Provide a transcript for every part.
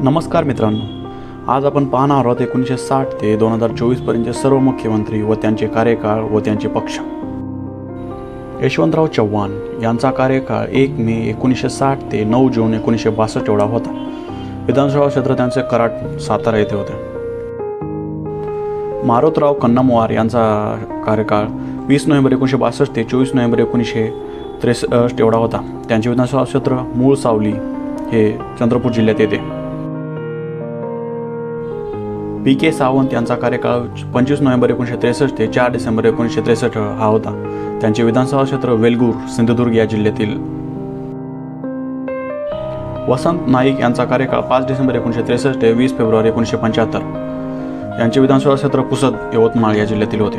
नमस्कार मित्रांनो. आज आपण पाहणार आहोत एकोणीसशे साठ ते दोन हजार चोवीसपर्यंतचे सर्व मुख्यमंत्री व त्यांचे कार्यकाळ व त्यांचे पक्ष. यशवंतराव चव्हाण यांचा कार्यकाळ एक मे एकोणीसशे साठ ते नऊ जून एकोणीसशे बासष्ट एवढा होता. विधानसभा क्षेत्र त्यांचे कराट सातारा येथे होते. मारोतराव कन्नमवार यांचा कार्यकाळ वीस नोव्हेंबर एकोणीसशे बासष्ट ते चोवीस नोव्हेंबर एकोणीसशे त्रेसष्ट एवढा होता. त्यांचे विधानसभा क्षेत्र मूळ सावली हे चंद्रपूर जिल्ह्यात येते. पी के सावंत यांचा कार्यकाळ पंचवीस नोव्हेंबर एकोणीसशे त्रेसष्ट ते चार डिसेंबर एकोणीसशे त्रेसष्ट हा होता. त्यांचे विधानसभा क्षेत्र वेलगूर सिंधुदुर्ग या जिल्ह्यातील. वसंत नाईक यांचा कार्यकाळ पाच डिसेंबर एकोणीसशे त्रेसष्ट ते वीस फेब्रुवारी एकोणीसशे पंच्याहत्तर. यांचे विधानसभा क्षेत्र पुसद यवतमाळ या जिल्ह्यातील होते.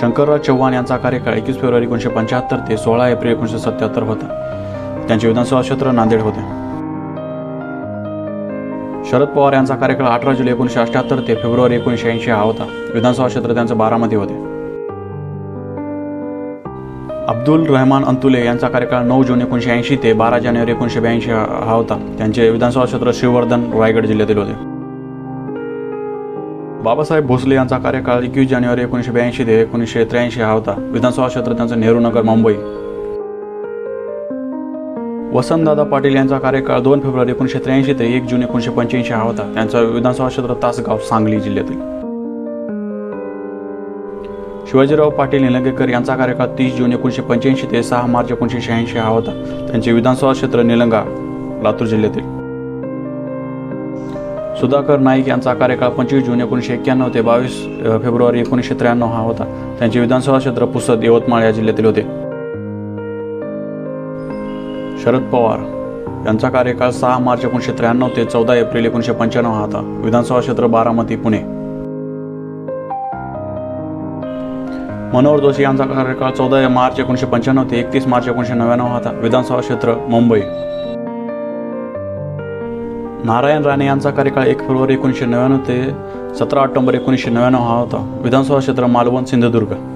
शंकरराव चव्हाण यांचा कार्यकाळ एकवीस फेब्रुवारी एकोणीसशे पंच्याहत्तर ते सोळा एप्रिल एकोणीसशे सत्याहत्तर होता. त्यांचे विधानसभा क्षेत्र नांदेड होते. शरद पवार यांचा कार्यकाळ अठरा जुलै एकोणीसशे अठ्याहत्तर ते फेब्रुवारी एकोणीसशे ऐंशी हा होता. विधानसभा क्षेत्र त्यांचं बारामध्ये होते. अब्दुल रहमान अंतुले यांचा कार्यकाळ नऊ जून एकोणीसशे ऐंशी ते बारा जानेवारी एकोणीसशे ब्याऐंशी हा होता. त्यांचे विधानसभा क्षेत्र श्रीवर्धन रायगड जिल्ह्यातील होते. बाबासाहेब भोसले यांचा कार्यकाळ एकवीस जानेवारी एकोणीसशे ब्याऐंशी ते एकोणीसशे त्र्याऐंशी हा होता. विधानसभा क्षेत्र त्यांचं नेहरू नगर मुंबई. वसंतदादा पाटील यांचा कार्यकाळ दोन फेब्रुवारी एकोणीसशे त्र्याऐंशी ते एक जून एकोणीसशे पंच्याऐंशी हा होता. त्यांचा विधानसभा क्षेत्र तासगाव सांगली जिल्ह्यातील. शिवाजीराव पाटील निलंगेकर यांचा कार्यकाळ तीस जून एकोणीसशे पंच्याऐंशी ते सहा मार्च एकोणीसशे शहाऐंशी हा होता. त्यांचे विधानसभा क्षेत्र निलंगा लातूर जिल्ह्यातील. सुधाकर नाईक यांचा कार्यकाळ पंचवीस जून एकोणीसशे एक्क्याण्णव ते बावीस फेब्रुवारी एकोणीसशे त्र्याण्णव हा होता. त्यांचे विधानसभा क्षेत्र पुसद यवतमाळ या जिल्ह्यातील होते. शरद पवार यांचा कार्यकाळ सहा मार्च एकोणीसशे त्र्याण्णव ते चौदा एप्रिल एकोणीसशे पंच्याण्णव हा होता विधानसभा क्षेत्र बारामती पुणे. मनोहर जोशी यांचा कार्यकाळ चौदा मार्च एकोणीसशे पंच्याण्णव ते एकतीस मार्च एकोणीसशे नव्याण्णव हा होता विधानसभा क्षेत्र मुंबई. नारायण राणे यांचा कार्यकाळ एक फेब्रुवारी एकोणीसशे नव्याण्णव ते सतरा ऑक्टोबर एकोणीसशे नव्याण्णव हा होता. विधानसभा क्षेत्र मालवण सिंधुदुर्ग.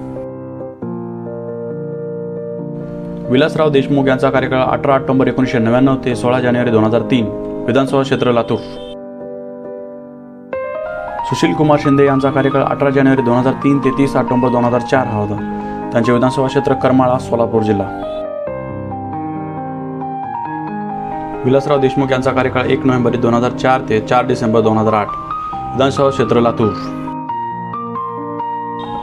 विलासराव देशमुख यांचा कार्यकाळ अठरा ऑक्टोबर एकोणीसशे नव्याण्णव ते सोळा जानेवारी दोन हजार तीन विधानसभा क्षेत्र लातूर. सुशील कुमार शिंदे यांचा कार्यकाळ अठरा जानेवारी दोन हजार तीन ते तीस ऑक्टोबर दोन हजार चार हा होता. त्यांचे विधानसभा क्षेत्र करमाळा सोलापूर जिल्हा. विलासराव देशमुख यांचा कार्यकाळ एक नोव्हेंबर दोन हजार चार ते चार डिसेंबर दोन हजार आठ विधानसभा क्षेत्र लातूर.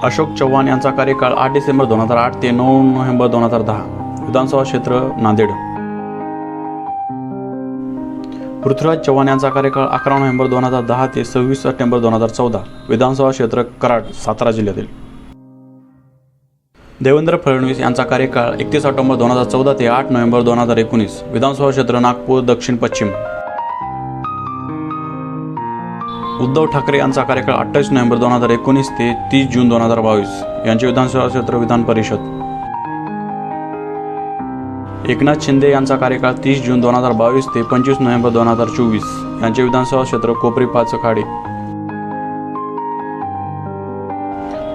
अशोक चव्हाण यांचा कार्यकाळ आठ डिसेंबर दोन हजार आठ ते नऊ नोव्हेंबर दोन हजार दहा. विधानसभा क्षेत्र नांदेड. पृथ्वीराज चव्हाण यांचा कार्यकाळ अकरा नोव्हेंबर दोन हजार दहा ते सव्वीस सप्टेंबर दोन हजार चौदा विधानसभा क्षेत्र कराड सातारा जिल्ह्यातील. देवेंद्र फडणवीस यांचा कार्यकाळ एकतीस ऑक्टोबर दोन हजार चौदा ते आठ नोव्हेंबर दोन हजार एकोणीस विधानसभा क्षेत्र नागपूर दक्षिण पश्चिम. उद्धव ठाकरे यांचा कार्यकाळ अठ्ठावीस नोव्हेंबर दोन हजार एकोणीस ते तीस जून दोन हजार बावीस यांचे विधानसभा क्षेत्र विधान परिषद. एकनाथ शिंदे यांचा कार्यकाळ तीस जून दोन हजार बावीस ते पंचवीस नोव्हेंबर दोन हजार चोवीस. यांचे विधानसभा क्षेत्र कोपरी पाचखाडे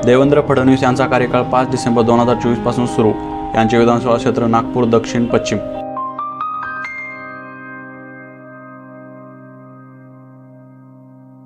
देवेंद्र फडणवीस यांचा कार्यकाळ पाच डिसेंबर दोन हजार चोवीसपासून सुरू. यांचे विधानसभा क्षेत्र नागपूर दक्षिण पश्चिम.